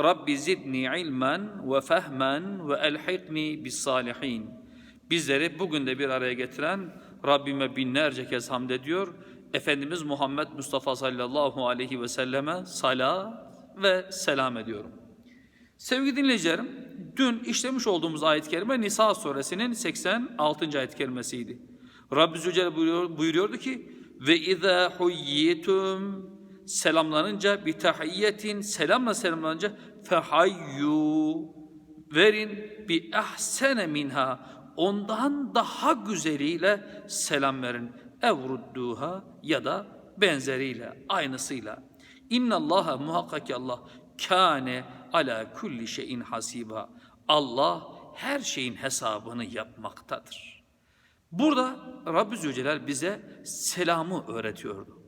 Rabbi zidni ilmen ve fehmen ve elhikni bis salihin. Bizleri bugün de bir araya getiren Rabbime binlerce kez hamd ediyor. Efendimiz Muhammed Mustafa sallallahu aleyhi ve selleme sala ve selam ediyorum. Sevgili dinleyicilerim, dün işlemiş olduğumuz ayet-i kerime Nisa suresinin 86. ayet-i kerimesiydi. Rabbi Zülcel buyuruyor, buyuruyordu ki ve izâ huyyitum selamlanınca bir tahiyyetin selamla selamlanınca fehayyu verin bir ahsene minha ondan daha güzeliyle selam verin evrudduha ya da benzeriyle aynısıyla İnnallaha muhakkak Allah kâne ala kulli şeyin hasiba Allah her şeyin hesabını yapmaktadır. Burada Rabbi Zülcelal bize selamı öğretiyordu.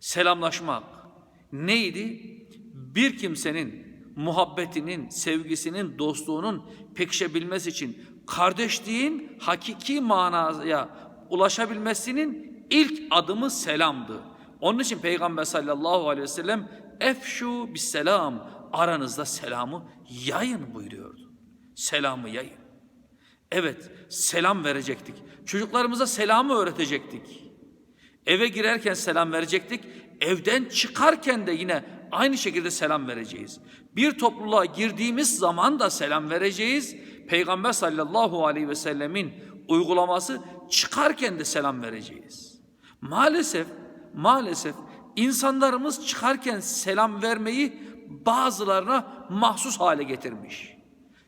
Selamlaşmak neydi? Bir kimsenin muhabbetinin, sevgisinin, dostluğunun pekişebilmesi için kardeşliğin hakiki manaya ulaşabilmesinin ilk adımı selamdı. Onun için Peygamber sallallahu aleyhi ve sellem efşu bis selam aranızda selamı yayın buyuruyordu. Selamı yayın. Evet, selam verecektik. Çocuklarımıza selamı öğretecektik. Eve girerken selam verecektik. Evden çıkarken de yine aynı şekilde selam vereceğiz. Bir topluluğa girdiğimiz zaman da selam vereceğiz. Peygamber sallallahu aleyhi ve sellemin uygulaması çıkarken de selam vereceğiz. Maalesef, maalesef insanlarımız çıkarken selam vermeyi bazılarına mahsus hale getirmiş.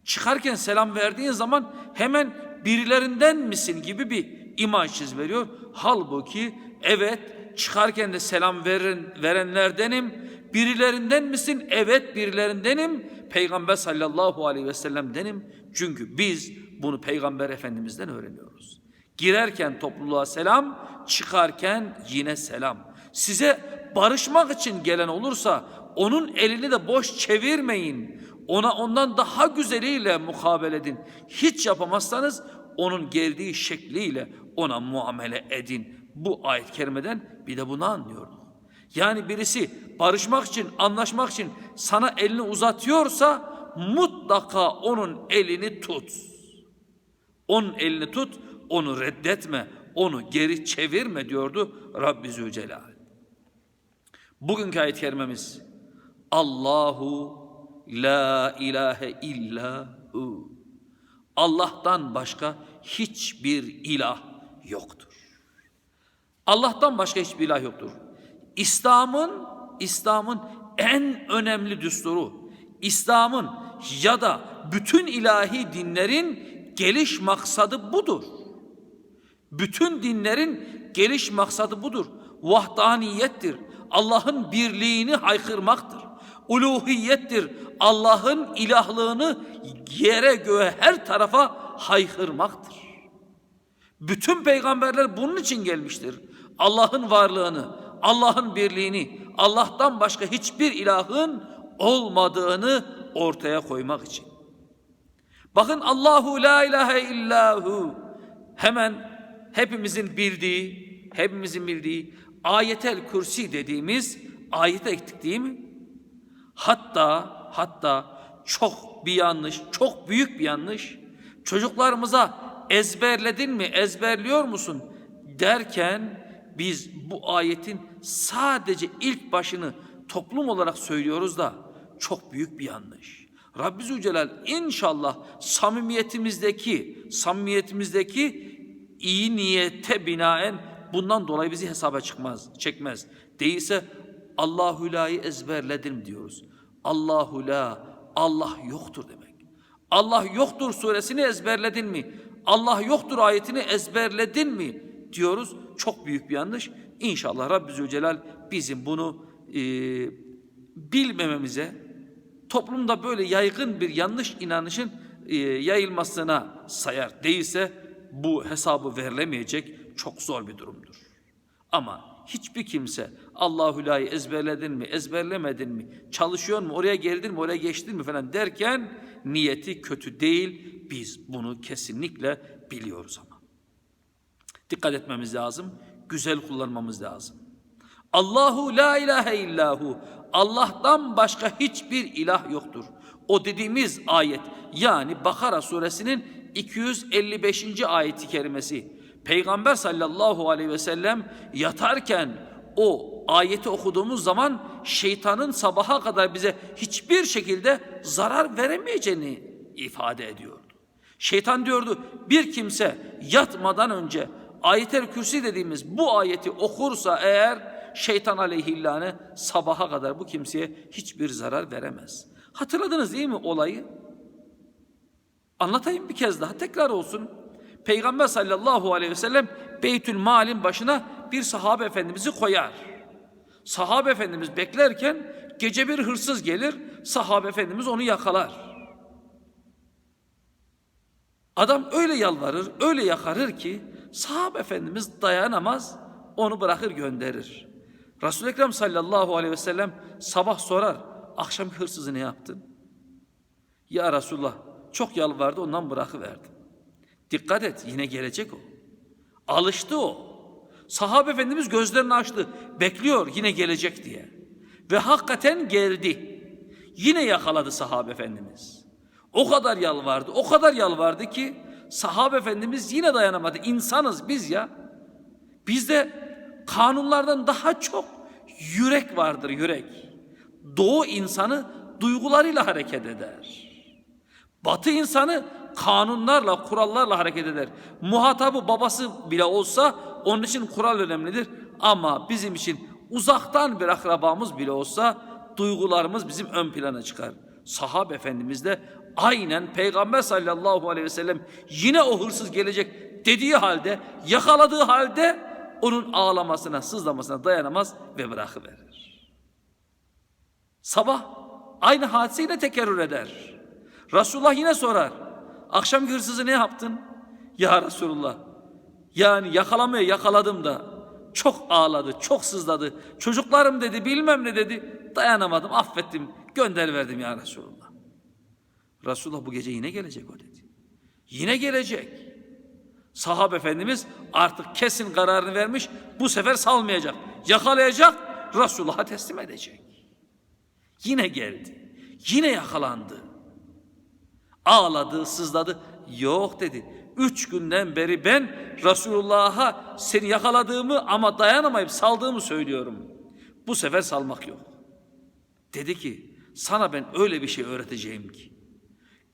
Çıkarken selam verdiğin zaman hemen birilerinden misin gibi bir imaj çiz veriyor. Halbuki evet çıkarken de selam veren, verenlerdenim. Birilerinden misin? Evet birilerindenim. Peygamber sallallahu aleyhi ve sellem'denim. Çünkü biz bunu Peygamber Efendimiz'den öğreniyoruz. Girerken topluluğa selam, çıkarken yine selam. Size barışmak için gelen olursa onun elini de boş çevirmeyin. Ona ondan daha güzeliyle mukabele edin. Hiç yapamazsanız onun geldiği şekliyle ona muamele edin. Bu ayet-i kerimeden bir de bunu anlıyorduk. Yani birisi barışmak için, anlaşmak için sana elini uzatıyorsa mutlaka onun elini tut. Onun elini tut, onu reddetme, onu geri çevirme diyordu Rabbi Zülcelal. Bugünkü ayet-i kerimemiz Allahu la ilahe illa hu. Allah'tan başka hiçbir ilah yoktur. Allah'tan başka hiçbir ilah yoktur. İslam'ın İslam'ın en önemli düsturu, İslam'ın ya da bütün ilahi dinlerin geliş maksadı budur. Bütün dinlerin geliş maksadı budur. Vahdaniyettir. Allah'ın birliğini haykırmaktır. Uluhiyettir. Allah'ın ilahlığını yere göğe her tarafa haykırmaktır. Bütün peygamberler bunun için gelmiştir. Allah'ın varlığını, Allah'ın birliğini, Allah'tan başka hiçbir ilahın olmadığını ortaya koymak için. Bakın Allahu la ilahe illahu hemen hepimizin bildiği, hepimizin bildiği ayetel kürsi dediğimiz ayete gittik değil mi? Hatta hatta çok bir yanlış, çok büyük bir yanlış. Çocuklarımıza ezberledin mi, ezberliyor musun derken biz bu ayetin sadece ilk başını toplum olarak söylüyoruz da çok büyük bir yanlış. Rabbi Zülcelal inşallah samimiyetimizdeki samimiyetimizdeki iyi niyete binaen bundan dolayı bizi hesaba çıkmaz, çekmez. Değilse Allahu la'yı ezberledim diyoruz. Allahu la, Allah yoktur demek. Allah yoktur suresini ezberledin mi? Allah yoktur ayetini ezberledin mi? Diyoruz. Çok büyük bir yanlış. İnşallah Rabbi Zülcelal bizim bunu e, bilmememize, toplumda böyle yaygın bir yanlış inanışın e, yayılmasına sayar. Değilse bu hesabı verilemeyecek çok zor bir durumdur. Ama hiçbir kimse Allahu Lâ'yı ezberledin mi, ezberlemedin mi, çalışıyor mu, oraya geldin mi, oraya geçtin mi falan derken niyeti kötü değil. Biz bunu kesinlikle biliyoruz ama. Dikkat etmemiz lazım, güzel kullanmamız lazım. Allahu la ilahe illahu. Allah'tan başka hiçbir ilah yoktur. O dediğimiz ayet yani Bakara suresinin 255. ayeti kerimesi. Peygamber sallallahu aleyhi ve sellem yatarken o ayeti okuduğumuz zaman şeytanın sabaha kadar bize hiçbir şekilde zarar veremeyeceğini ifade ediyordu. Şeytan diyordu bir kimse yatmadan önce ayetel kürsi dediğimiz bu ayeti okursa eğer şeytan aleyhillâne sabaha kadar bu kimseye hiçbir zarar veremez. Hatırladınız değil mi olayı? Anlatayım bir kez daha tekrar olsun. Peygamber sallallahu aleyhi ve sellem Beytül Mal'in başına bir sahabe efendimizi koyar. Sahabe efendimiz beklerken gece bir hırsız gelir, sahabe efendimiz onu yakalar. Adam öyle yalvarır, öyle yakarır ki sahabe efendimiz dayanamaz, onu bırakır gönderir. Resul-i Ekrem sallallahu aleyhi ve sellem sabah sorar, akşam hırsızı ne yaptın? Ya Resulullah çok yalvardı ondan bırakıverdim. Dikkat et yine gelecek o. Alıştı o. Sahabe efendimiz gözlerini açtı. Bekliyor yine gelecek diye. Ve hakikaten geldi. Yine yakaladı sahabe efendimiz. O kadar yalvardı, o kadar yalvardı ki sahabe efendimiz yine dayanamadı. İnsanız biz ya. Bizde kanunlardan daha çok yürek vardır yürek. Doğu insanı duygularıyla hareket eder. Batı insanı kanunlarla, kurallarla hareket eder. Muhatabı babası bile olsa onun için kural önemlidir. Ama bizim için uzaktan bir akrabamız bile olsa duygularımız bizim ön plana çıkar. Sahab Efendimiz de aynen Peygamber sallallahu aleyhi ve sellem yine o hırsız gelecek dediği halde, yakaladığı halde onun ağlamasına, sızlamasına dayanamaz ve bırakıverir. Sabah aynı hadiseyle tekerrür eder. Resulullah yine sorar. Akşam hırsızı ne yaptın? Ya Resulullah. Yani yakalamaya yakaladım da çok ağladı, çok sızladı. Çocuklarım dedi, bilmem ne dedi. Dayanamadım, affettim, gönder verdim ya Resulullah. Resulullah bu gece yine gelecek o dedi. Yine gelecek. Sahab Efendimiz artık kesin kararını vermiş. Bu sefer salmayacak. Yakalayacak, Resulullah'a teslim edecek. Yine geldi. Yine yakalandı. Ağladı, sızladı. Yok dedi. Üç günden beri ben Resulullah'a seni yakaladığımı ama dayanamayıp saldığımı söylüyorum. Bu sefer salmak yok. Dedi ki sana ben öyle bir şey öğreteceğim ki.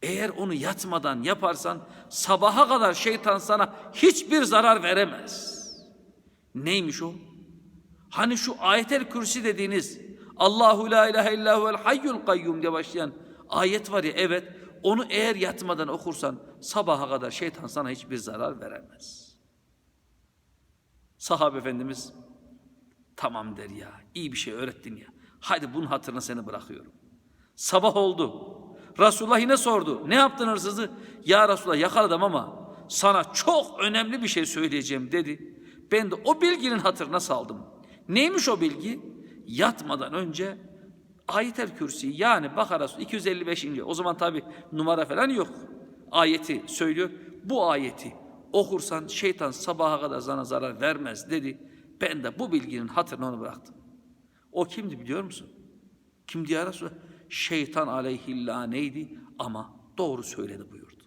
Eğer onu yatmadan yaparsan sabaha kadar şeytan sana hiçbir zarar veremez. Neymiş o? Hani şu ayetel kürsi dediğiniz Allahu la ilahe illahu hayyul kayyum diye başlayan ayet var ya evet onu eğer yatmadan okursan sabaha kadar şeytan sana hiçbir zarar veremez. Sahabe efendimiz tamam der ya iyi bir şey öğrettin ya. Hadi bunun hatırına seni bırakıyorum. Sabah oldu. Resulullah yine sordu. Ne yaptın hırsızı? Ya Resulullah yakaladım ama sana çok önemli bir şey söyleyeceğim dedi. Ben de o bilginin hatırına saldım. Neymiş o bilgi? Yatmadan önce Ayet-el Kürsi yani Bakara 255. O zaman tabi numara falan yok. Ayeti söylüyor. Bu ayeti okursan şeytan sabaha kadar sana zarar vermez dedi. Ben de bu bilginin hatırına onu bıraktım. O kimdi biliyor musun? Kimdi ya Resulallah? Şeytan aleyhillaneydi ama doğru söyledi buyurdu.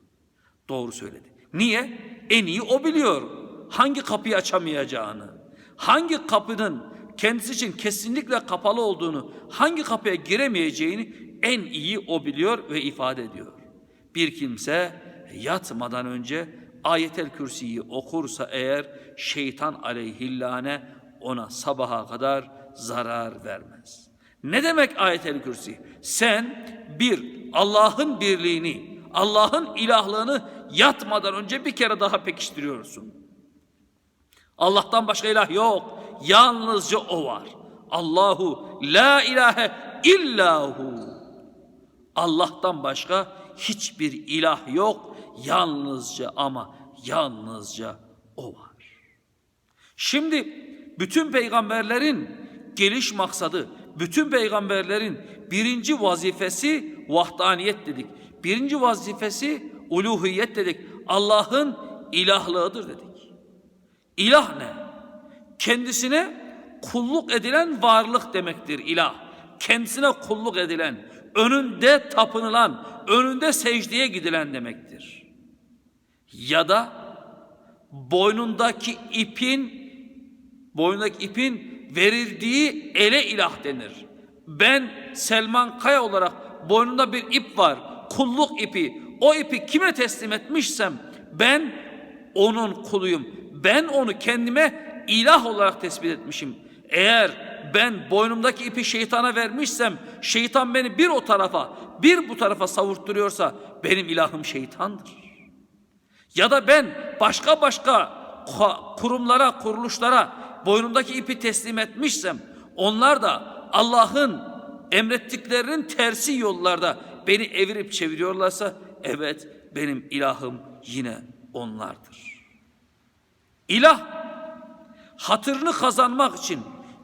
Doğru söyledi. Niye? En iyi o biliyor. Hangi kapıyı açamayacağını, hangi kapının kendisi için kesinlikle kapalı olduğunu, hangi kapıya giremeyeceğini en iyi o biliyor ve ifade ediyor. Bir kimse yatmadan önce ayetel kürsiyi okursa eğer şeytan aleyhillâne ona sabaha kadar zarar vermez. Ne demek ayetel kürsi? Sen bir Allah'ın birliğini, Allah'ın ilahlığını yatmadan önce bir kere daha pekiştiriyorsun. Allah'tan başka ilah yok. Yalnızca o var. Allahu la ilahe illahu. Allah'tan başka hiçbir ilah yok. Yalnızca ama yalnızca o var. Şimdi bütün peygamberlerin geliş maksadı, bütün peygamberlerin birinci vazifesi vahdaniyet dedik. Birinci vazifesi uluhiyet dedik. Allah'ın ilahlığıdır dedik. İlah ne? Kendisine kulluk edilen varlık demektir ilah. Kendisine kulluk edilen, önünde tapınılan, önünde secdeye gidilen demektir. Ya da boynundaki ipin boynundaki ipin verildiği ele ilah denir. Ben Selman Kaya olarak boynunda bir ip var, kulluk ipi. O ipi kime teslim etmişsem ben onun kuluyum. Ben onu kendime ilah olarak tespit etmişim. Eğer ben boynumdaki ipi şeytana vermişsem, şeytan beni bir o tarafa, bir bu tarafa savurtturuyorsa benim ilahım şeytandır. Ya da ben başka başka kurumlara, kuruluşlara boynumdaki ipi teslim etmişsem, onlar da Allah'ın emrettiklerinin tersi yollarda beni evirip çeviriyorlarsa, evet benim ilahım yine onlardır. İlah, hatırını kazanmak için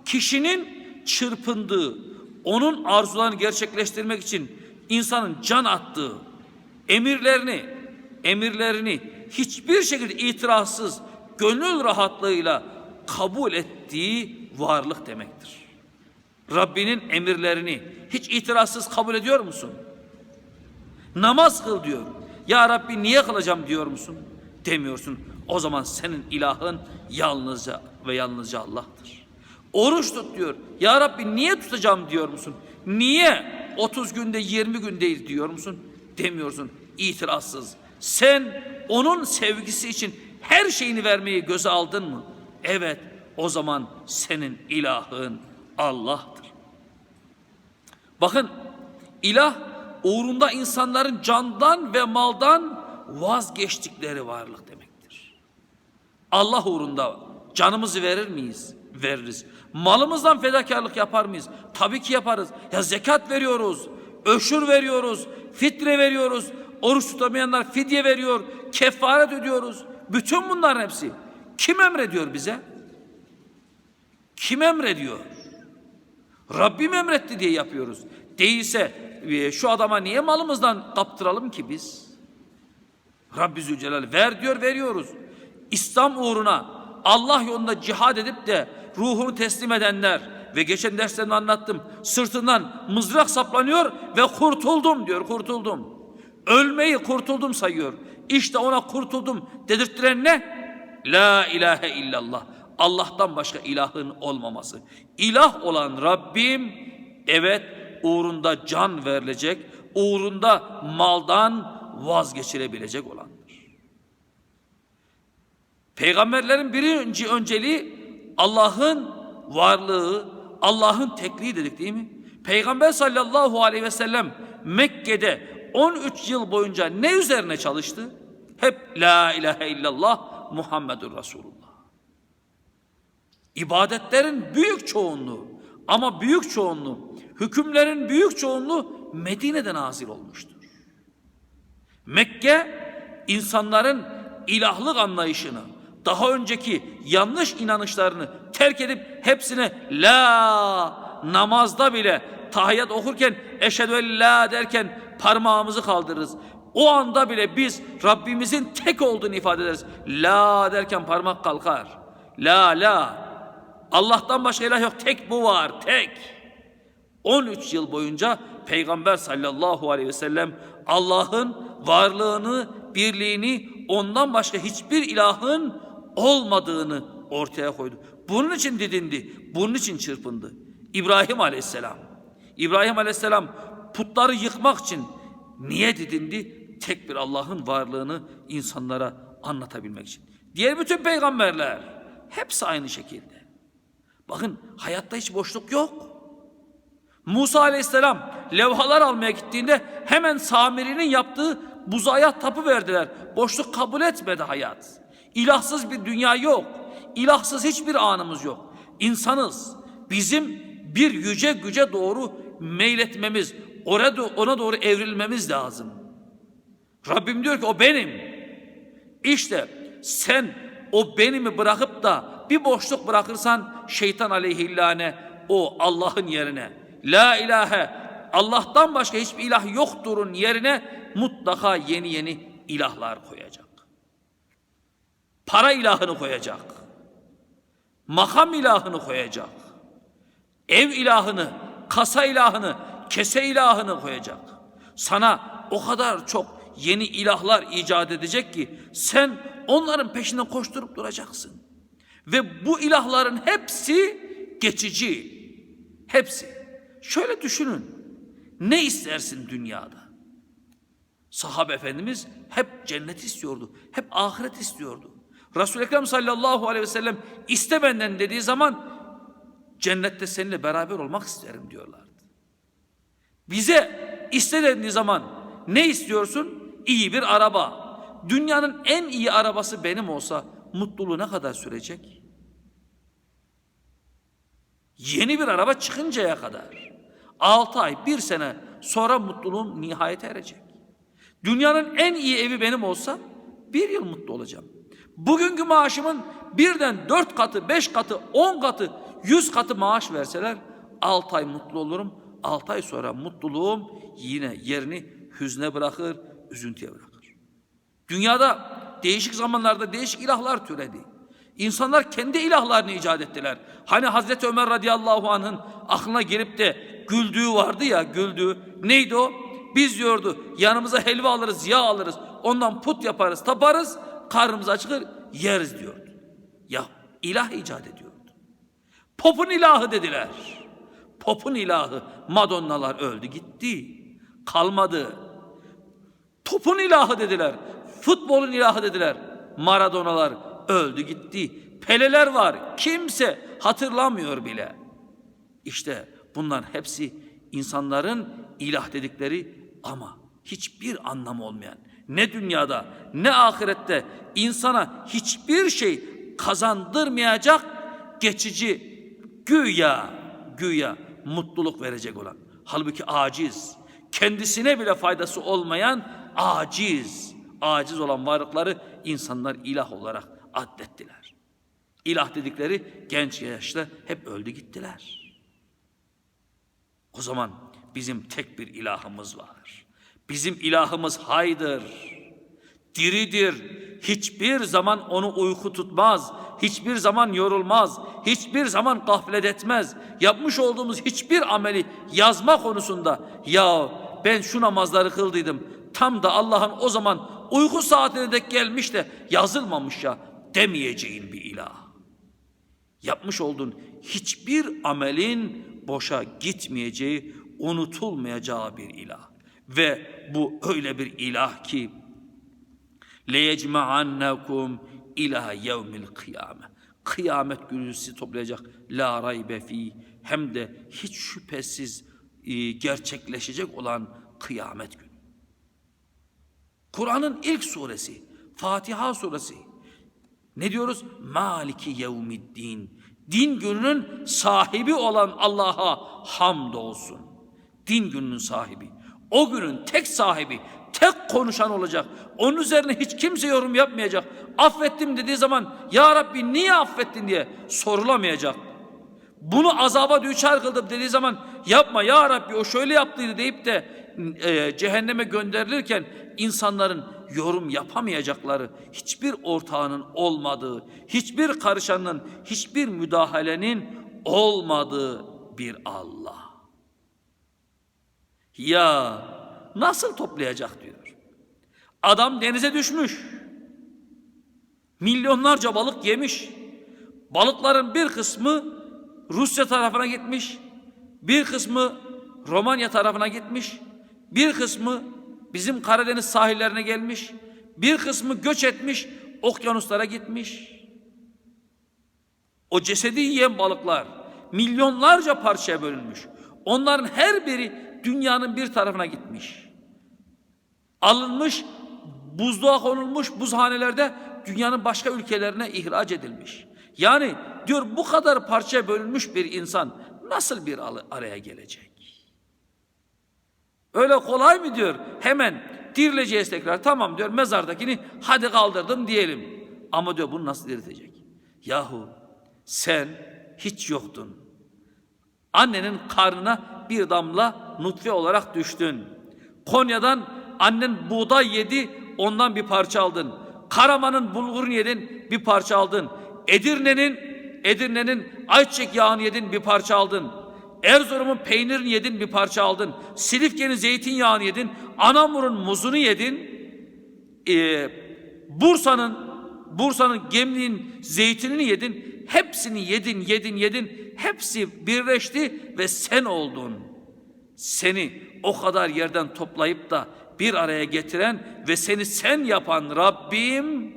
kişinin çırpındığı, onun arzularını gerçekleştirmek için insanın can attığı, emirlerini, emirlerini hiçbir şekilde itirazsız, gönül rahatlığıyla kabul ettiği varlık demektir. Rabbinin emirlerini hiç itirazsız kabul ediyor musun? Namaz kıl diyor. Ya Rabbi niye kılacağım diyor musun? Demiyorsun. O zaman senin ilahın yalnızca ve yalnızca Allah'tır. Oruç tut diyor. Ya Rabbi niye tutacağım diyor musun? Niye 30 günde 20 gün değil diyor musun? Demiyorsun. İtirazsız. Sen onun sevgisi için her şeyini vermeyi göze aldın mı? Evet, o zaman senin ilahın Allah'tır. Bakın, ilah uğrunda insanların candan ve maldan vazgeçtikleri varlık demektir. Allah uğrunda canımızı verir miyiz? Veririz. Malımızdan fedakarlık yapar mıyız? Tabii ki yaparız. Ya zekat veriyoruz, öşür veriyoruz, fitre veriyoruz, oruç tutamayanlar fidye veriyor, kefaret ödüyoruz. Bütün bunların hepsi. Kim emrediyor bize? Kim emrediyor? Rabbim emretti diye yapıyoruz. Değilse e, şu adama niye malımızdan kaptıralım ki biz? Rabbi Zülcelal ver diyor veriyoruz. İslam uğruna Allah yolunda cihad edip de ruhunu teslim edenler ve geçen derslerinde anlattım. Sırtından mızrak saplanıyor ve kurtuldum diyor kurtuldum. Ölmeyi kurtuldum sayıyor. İşte ona kurtuldum dedirttiren ne? La ilahe illallah. Allah'tan başka ilahın olmaması. İlah olan Rabbim evet uğrunda can verilecek, uğrunda maldan vazgeçilebilecek olandır. Peygamberlerin birinci önceliği Allah'ın varlığı, Allah'ın tekliği dedik değil mi? Peygamber sallallahu aleyhi ve sellem Mekke'de 13 yıl boyunca ne üzerine çalıştı? Hep la ilahe illallah Muhammedur Resulullah. İbadetlerin büyük çoğunluğu ama büyük çoğunluğu, hükümlerin büyük çoğunluğu Medine'de nazil olmuştur. Mekke insanların ilahlık anlayışını, daha önceki yanlış inanışlarını terk edip hepsine la namazda bile tahiyyat okurken eşhedü en la derken parmağımızı kaldırırız. O anda bile biz Rabbimizin tek olduğunu ifade ederiz. La derken parmak kalkar. La la. Allah'tan başka ilah yok. Tek bu var. Tek. 13 yıl boyunca Peygamber sallallahu aleyhi ve sellem Allah'ın varlığını, birliğini, ondan başka hiçbir ilahın olmadığını ortaya koydu. Bunun için didindi, bunun için çırpındı. İbrahim aleyhisselam. İbrahim aleyhisselam putları yıkmak için niye didindi? Tek bir Allah'ın varlığını insanlara anlatabilmek için. Diğer bütün peygamberler hepsi aynı şekilde. Bakın hayatta hiç boşluk yok. Musa aleyhisselam levhalar almaya gittiğinde hemen Samiri'nin yaptığı buzaya tapı verdiler. Boşluk kabul etmedi hayat. İlahsız bir dünya yok. İlahsız hiçbir anımız yok. İnsanız. Bizim bir yüce güce doğru meyletmemiz, ona doğru evrilmemiz lazım. Rabbim diyor ki o benim. İşte sen o benimi bırakıp da bir boşluk bırakırsan şeytan aleyhillâne o Allah'ın yerine la ilahe Allah'tan başka hiçbir ilah yokturun yerine mutlaka yeni yeni ilahlar koyacak. Para ilahını koyacak. Makam ilahını koyacak. Ev ilahını, kasa ilahını, kese ilahını koyacak. Sana o kadar çok yeni ilahlar icat edecek ki sen onların peşinden koşturup duracaksın. Ve bu ilahların hepsi geçici. Hepsi. Şöyle düşünün. Ne istersin dünyada? Sahabe Efendimiz hep cennet istiyordu. Hep ahiret istiyordu. Resul-i Ekrem sallallahu aleyhi ve sellem iste benden dediği zaman cennette seninle beraber olmak isterim diyorlardı. Bize iste dediği zaman ne istiyorsun? İyi bir araba. Dünyanın en iyi arabası benim olsa mutluluğu ne kadar sürecek? Yeni bir araba çıkıncaya kadar. Altı ay, bir sene sonra mutluluğum nihayete erecek. Dünyanın en iyi evi benim olsa bir yıl mutlu olacağım. Bugünkü maaşımın birden dört katı, beş katı, on katı, yüz katı maaş verseler altı ay mutlu olurum. Altı ay sonra mutluluğum yine yerini hüzne bırakır, üzüntüye bırakır. Dünyada değişik zamanlarda değişik ilahlar türedi. İnsanlar kendi ilahlarını icat ettiler. Hani Hazreti Ömer radıyallahu anh'ın aklına gelip de güldüğü vardı ya güldüğü. Neydi o? Biz diyordu yanımıza helva alırız, yağ alırız. Ondan put yaparız, taparız. Karnımız açılır, yeriz diyordu. Ya ilah icat ediyordu. Pop'un ilahı dediler. Pop'un ilahı Madonnalar öldü gitti. Kalmadı. Topun ilahı dediler. Futbolun ilahı dediler. Maradonalar öldü gitti. Peleler var. Kimse hatırlamıyor bile. İşte bunların hepsi insanların ilah dedikleri ama hiçbir anlamı olmayan ne dünyada ne ahirette insana hiçbir şey kazandırmayacak geçici güya güya mutluluk verecek olan halbuki aciz kendisine bile faydası olmayan aciz aciz olan varlıkları insanlar ilah olarak addettiler. İlah dedikleri genç yaşta hep öldü gittiler. O zaman bizim tek bir ilahımız var. Bizim ilahımız haydır. Diridir. Hiçbir zaman onu uyku tutmaz. Hiçbir zaman yorulmaz. Hiçbir zaman gaflet etmez. Yapmış olduğumuz hiçbir ameli yazma konusunda ya ben şu namazları kıldıydım. Tam da Allah'ın o zaman uyku saatine dek gelmiş de yazılmamış ya demeyeceğin bir ilah. Yapmış olduğun hiçbir amelin boşa gitmeyeceği, unutulmayacağı bir ilah. Ve bu öyle bir ilah ki leyecma'annakum ila yevmil kıyame. Kıyamet günü sizi toplayacak la raybe fi hem de hiç şüphesiz e, gerçekleşecek olan kıyamet günü. Kur'an'ın ilk suresi Fatiha suresi. Ne diyoruz? Maliki yevmiddin. Din gününün sahibi olan Allah'a hamdolsun. Din gününün sahibi. O günün tek sahibi, tek konuşan olacak. Onun üzerine hiç kimse yorum yapmayacak. Affettim dediği zaman Ya Rabbi niye affettin diye sorulamayacak. Bunu azaba düçar kıldım dediği zaman yapma Ya Rabbi o şöyle yaptıydı deyip de e, cehenneme gönderilirken insanların yorum yapamayacakları, hiçbir ortağının olmadığı, hiçbir karışanın, hiçbir müdahalenin olmadığı bir Allah. Ya nasıl toplayacak diyor. Adam denize düşmüş. Milyonlarca balık yemiş. Balıkların bir kısmı Rusya tarafına gitmiş. Bir kısmı Romanya tarafına gitmiş. Bir kısmı bizim Karadeniz sahillerine gelmiş. Bir kısmı göç etmiş, okyanuslara gitmiş. O cesedi yiyen balıklar milyonlarca parçaya bölünmüş. Onların her biri dünyanın bir tarafına gitmiş. Alınmış, buzluğa konulmuş buzhanelerde dünyanın başka ülkelerine ihraç edilmiş. Yani diyor bu kadar parçaya bölünmüş bir insan nasıl bir araya gelecek? Öyle kolay mı diyor? Hemen dirileceğiz tekrar. Tamam diyor mezardakini hadi kaldırdım diyelim. Ama diyor bunu nasıl diriltecek? Yahu sen hiç yoktun. Annenin karnına bir damla nutfe olarak düştün. Konya'dan annen buğday yedi, ondan bir parça aldın. Karaman'ın bulgurunu yedin, bir parça aldın. Edirne'nin Edirne'nin ayçiçek yağını yedin, bir parça aldın. Erzurum'un peynirini yedin, bir parça aldın. Silifke'nin zeytinyağını yedin. Anamur'un muzunu yedin. Ee, Bursa'nın Bursa'nın Gemliğin zeytinini yedin. Hepsini yedin, yedin, yedin. Hepsi birleşti ve sen oldun. Seni o kadar yerden toplayıp da bir araya getiren ve seni sen yapan Rabbim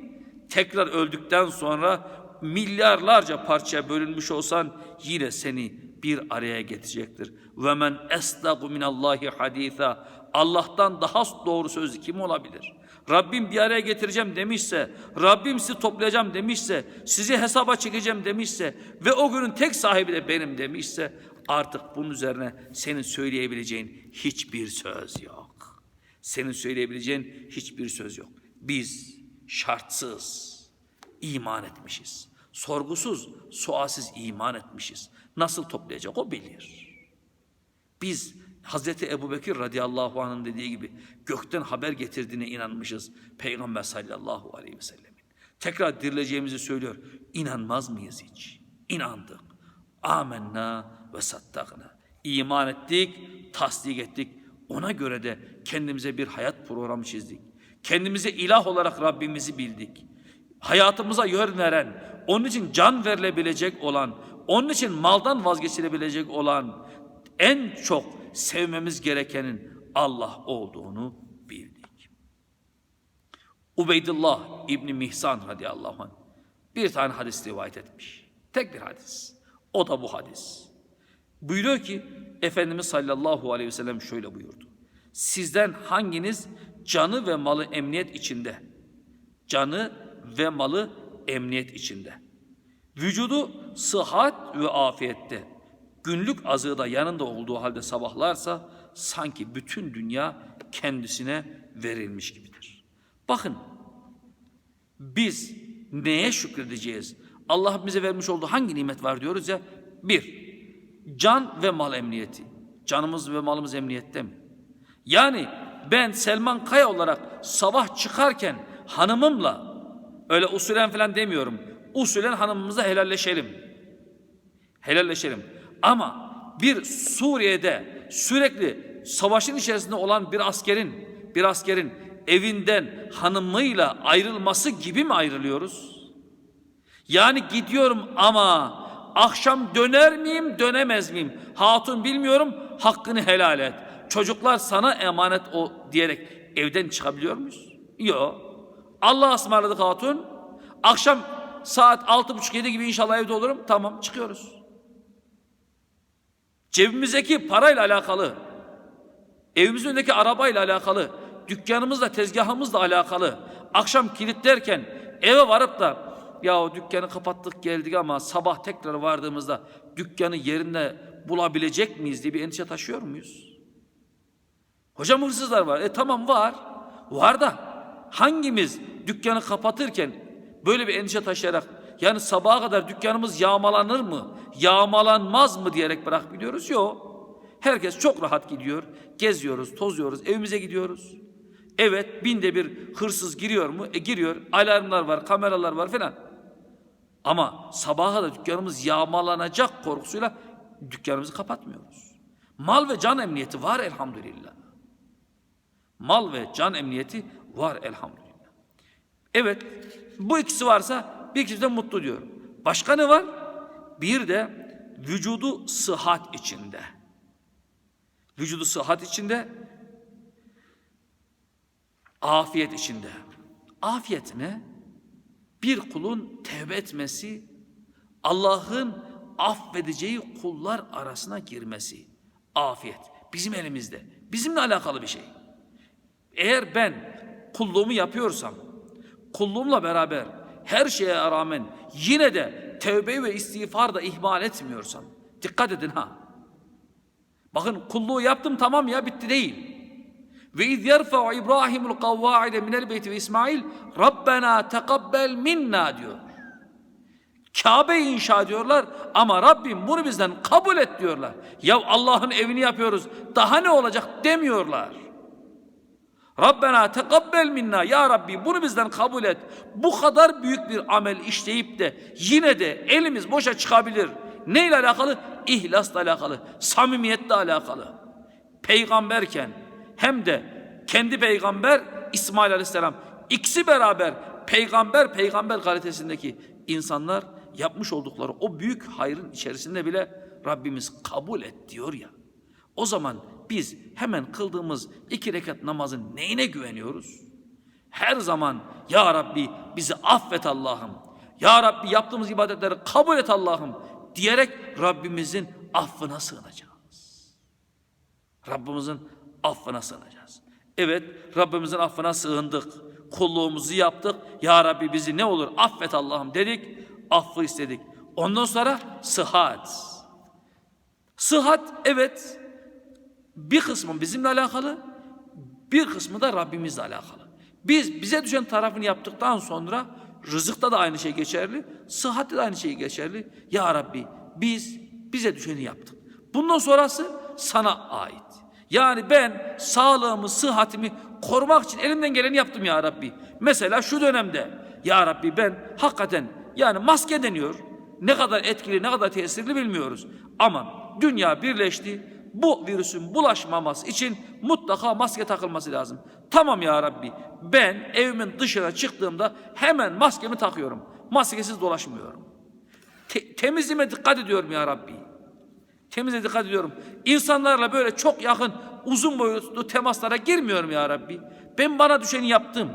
tekrar öldükten sonra milyarlarca parçaya bölünmüş olsan yine seni bir araya getirecektir. Ve men esdagu minallahi haditha. Allah'tan daha doğru sözü kim olabilir? Rabbim bir araya getireceğim demişse, Rabbim sizi toplayacağım demişse, sizi hesaba çekeceğim demişse ve o günün tek sahibi de benim demişse artık bunun üzerine senin söyleyebileceğin hiçbir söz yok. Senin söyleyebileceğin hiçbir söz yok. Biz şartsız iman etmişiz. Sorgusuz, sualsiz iman etmişiz. Nasıl toplayacak o bilir. Biz Hazreti Ebu Bekir radıyallahu anh'ın dediği gibi gökten haber getirdiğine inanmışız. Peygamber sallallahu aleyhi ve sellemin. Tekrar dirileceğimizi söylüyor. İnanmaz mıyız hiç? İnandık. Amenna ve sattakna. İman ettik, tasdik ettik. Ona göre de kendimize bir hayat programı çizdik. Kendimize ilah olarak Rabbimizi bildik. Hayatımıza yön veren, onun için can verilebilecek olan, onun için maldan vazgeçilebilecek olan, en çok sevmemiz gerekenin Allah olduğunu bildik. Ubeydullah İbni Mihsan radıyallahu anh bir tane hadis rivayet etmiş. Tek bir hadis. O da bu hadis. Buyuruyor ki Efendimiz sallallahu aleyhi ve sellem şöyle buyurdu. Sizden hanginiz canı ve malı emniyet içinde, canı ve malı emniyet içinde, vücudu sıhhat ve afiyette, günlük azığı da yanında olduğu halde sabahlarsa sanki bütün dünya kendisine verilmiş gibidir. Bakın biz neye şükredeceğiz? Allah bize vermiş olduğu hangi nimet var diyoruz ya? Bir, can ve mal emniyeti. Canımız ve malımız emniyette mi? Yani ben Selman Kaya olarak sabah çıkarken hanımımla öyle usulen falan demiyorum. Usulen hanımımıza helalleşelim. Helalleşelim. Ama bir Suriye'de sürekli savaşın içerisinde olan bir askerin bir askerin evinden hanımıyla ayrılması gibi mi ayrılıyoruz? Yani gidiyorum ama akşam döner miyim dönemez miyim? Hatun bilmiyorum hakkını helal et. Çocuklar sana emanet o diyerek evden çıkabiliyor muyuz? Yok. Allah ısmarladık hatun. Akşam saat altı buçuk yedi gibi inşallah evde olurum. Tamam çıkıyoruz. Cebimizdeki parayla alakalı, evimizin önündeki arabayla alakalı, dükkanımızla, tezgahımızla alakalı, akşam kilitlerken eve varıp da ya o dükkanı kapattık geldik ama sabah tekrar vardığımızda dükkanı yerinde bulabilecek miyiz diye bir endişe taşıyor muyuz? Hocam hırsızlar var. E tamam var. Var da hangimiz dükkanı kapatırken böyle bir endişe taşıyarak yani sabaha kadar dükkanımız yağmalanır mı? Yağmalanmaz mı diyerek bırakmıyoruz? Yok. Herkes çok rahat gidiyor. Geziyoruz, tozuyoruz, evimize gidiyoruz. Evet binde bir hırsız giriyor mu? E giriyor. Alarmlar var, kameralar var falan. Ama sabaha kadar dükkanımız yağmalanacak korkusuyla dükkanımızı kapatmıyoruz. Mal ve can emniyeti var elhamdülillah. Mal ve can emniyeti var elhamdülillah. Evet bu ikisi varsa bir ikisi de mutlu diyor. Başka ne var? Bir de vücudu sıhhat içinde. Vücudu sıhhat içinde, afiyet içinde. Afiyet ne? Bir kulun tevbe etmesi, Allah'ın affedeceği kullar arasına girmesi. Afiyet. Bizim elimizde. Bizimle alakalı bir şey. Eğer ben kulluğumu yapıyorsam, kulluğumla beraber her şeye rağmen yine de tevbe ve istiğfar da ihmal etmiyorsam, dikkat edin ha. Bakın kulluğu yaptım tamam ya bitti değil. Ve iz yerfa'u İbrahimul kavvaide minel beyti ve İsmail Rabbena tekabbel minna diyor. Kabe'yi inşa ediyorlar ama Rabbim bunu bizden kabul et diyorlar. Ya Allah'ın evini yapıyoruz daha ne olacak demiyorlar. Rabbena tekabbel minna ya Rabbi bunu bizden kabul et. Bu kadar büyük bir amel işleyip de yine de elimiz boşa çıkabilir. Neyle alakalı? İhlasla alakalı, samimiyetle alakalı. Peygamberken hem de kendi peygamber İsmail Aleyhisselam ikisi beraber peygamber peygamber kalitesindeki insanlar yapmış oldukları o büyük hayrın içerisinde bile Rabbimiz kabul et diyor ya. O zaman biz hemen kıldığımız iki rekat namazın neyine güveniyoruz? Her zaman Ya Rabbi bizi affet Allah'ım. Ya Rabbi yaptığımız ibadetleri kabul et Allah'ım diyerek Rabbimizin affına sığınacağız. Rabbimizin affına sığınacağız. Evet Rabbimizin affına sığındık. Kulluğumuzu yaptık. Ya Rabbi bizi ne olur affet Allah'ım dedik. Affı istedik. Ondan sonra sıhhat. Sıhhat evet bir kısmı bizimle alakalı, bir kısmı da Rabbimizle alakalı. Biz bize düşen tarafını yaptıktan sonra rızıkta da aynı şey geçerli, sıhhatte de aynı şey geçerli. Ya Rabbi biz bize düşeni yaptık. Bundan sonrası sana ait. Yani ben sağlığımı, sıhhatimi korumak için elimden geleni yaptım ya Rabbi. Mesela şu dönemde ya Rabbi ben hakikaten yani maske deniyor. Ne kadar etkili, ne kadar tesirli bilmiyoruz. Ama dünya birleşti. Bu virüsün bulaşmaması için mutlaka maske takılması lazım. Tamam ya Rabbi ben evimin dışına çıktığımda hemen maskemi takıyorum. Maskesiz dolaşmıyorum. Te- temizliğime dikkat ediyorum ya Rabbi. Temize dikkat ediyorum. İnsanlarla böyle çok yakın uzun boyutlu temaslara girmiyorum ya Rabbi. Ben bana düşeni yaptım.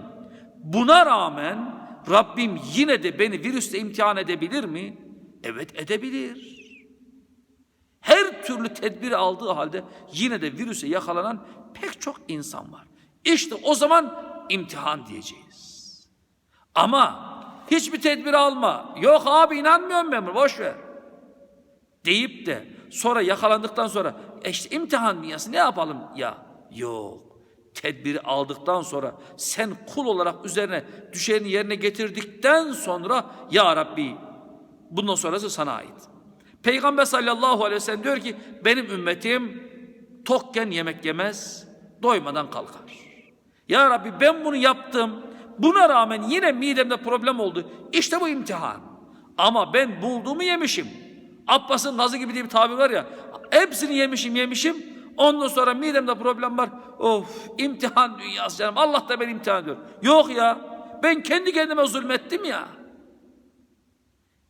Buna rağmen Rabbim yine de beni virüsle imtihan edebilir mi? Evet edebilir. Her türlü tedbiri aldığı halde yine de virüse yakalanan pek çok insan var. İşte o zaman imtihan diyeceğiz. Ama hiçbir tedbir alma. Yok abi inanmıyorum ben boş ver. Deyip de sonra yakalandıktan sonra e işte imtihan dünyası ne yapalım ya? Yok. Tedbiri aldıktan sonra sen kul olarak üzerine düşeni yerine getirdikten sonra ya Rabbi bundan sonrası sana ait. Peygamber sallallahu aleyhi ve sellem diyor ki benim ümmetim tokken yemek yemez, doymadan kalkar. Ya Rabbi ben bunu yaptım. Buna rağmen yine midemde problem oldu. İşte bu imtihan. Ama ben bulduğumu yemişim. Abbas'ın nazı gibi diye bir tabir var ya. Hepsini yemişim yemişim. Ondan sonra midemde problem var. Of imtihan dünyası canım. Allah da beni imtihan ediyor. Yok ya. Ben kendi kendime zulmettim ya.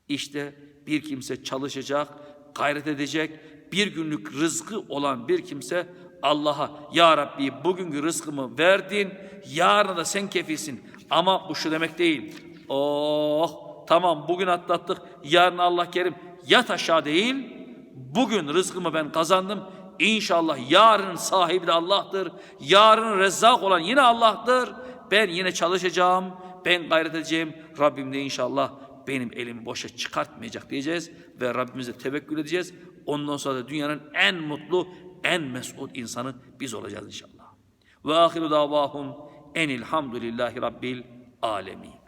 İşte bir kimse çalışacak, gayret edecek, bir günlük rızkı olan bir kimse Allah'a Ya Rabbi bugünkü rızkımı verdin, yarına da sen kefilsin. Ama bu şu demek değil. Oh tamam bugün atlattık, yarın Allah kerim yat aşağı değil. Bugün rızkımı ben kazandım. İnşallah yarın sahibi de Allah'tır. Yarın rezzak olan yine Allah'tır. Ben yine çalışacağım. Ben gayret edeceğim. Rabbim de inşallah benim elimi boşa çıkartmayacak diyeceğiz ve Rabbimize tevekkül edeceğiz. Ondan sonra da dünyanın en mutlu, en mesut insanı biz olacağız inşallah. Ve ahiru davahum enilhamdülillahi rabbil alemin.